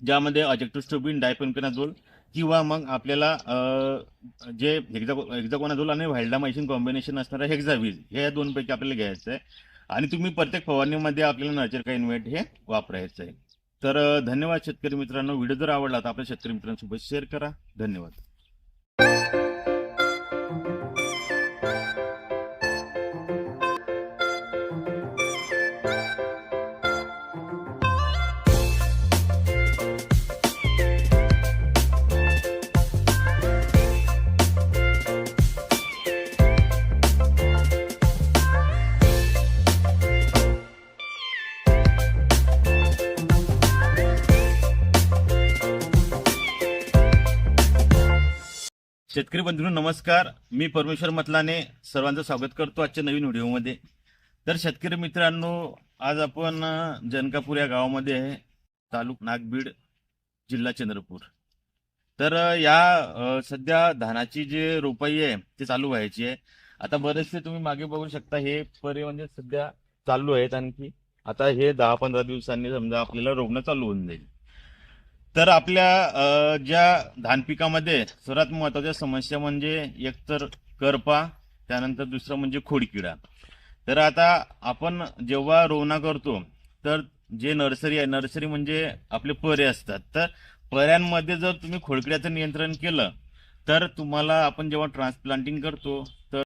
ज्यामध्ये अजेक्टोस्टोबिन डायपेनकेनाझोल किंवा मग आपल्याला जे हेक्झा हेक्झाकोनाझोल आणि व्हायल्डामायसिन कॉम्बिनेशन असणारं हेक्झावीज हे या दोनपैकी आपल्याला घ्यायचं आहे आणि तुम्ही प्रत्येक फवारणीमध्ये आपल्याला नर्चरका इन्व्हेट हे वापरायचं आहे तर धन्यवाद शेतकरी मित्रांनो. व्हिडिओ जर आवडला तर आपल्या शेतकरी मित्रांसोबत शेअर करा. धन्यवाद. शेतकरी बंधूंनो नमस्कार. मी परमेश्वर मतलाने सर्वांचं स्वागत करतो आजच्या नवीन व्हिडिओमध्ये. तर शेतकरी मित्रांनो आज आपण जनकापूर या गावामध्ये आहे तालुक नागबीड जिल्हा चंद्रपूर. तर या सध्या धानाची जे रोपाई आहे ते चालू व्हायची आहे. आता बरेचसे तुम्ही मागे बघू शकता हे परे म्हणजे सध्या चालू आहेत. आणखी आता हे दहा पंधरा दिवसांनी समजा आपल्याला रोवणं चालू होऊन जाईल. तर आपल्या ज्या धान पिकामध्ये सर्वात महत्त्वाच्या समस्या म्हणजे एकतर करपा त्यानंतर दुसरं म्हणजे खोडकिडा. तर आता आपण जेव्हा रोवणा करतो तर जे नर्सरी आहे नर्सरी म्हणजे आपले परे असतात. तर पर्यांमध्ये जर तुम्ही खोडकिड्याचं नियंत्रण केलं तर तुम्हाला आपण जेव्हा ट्रान्सप्लांटिंग करतो तर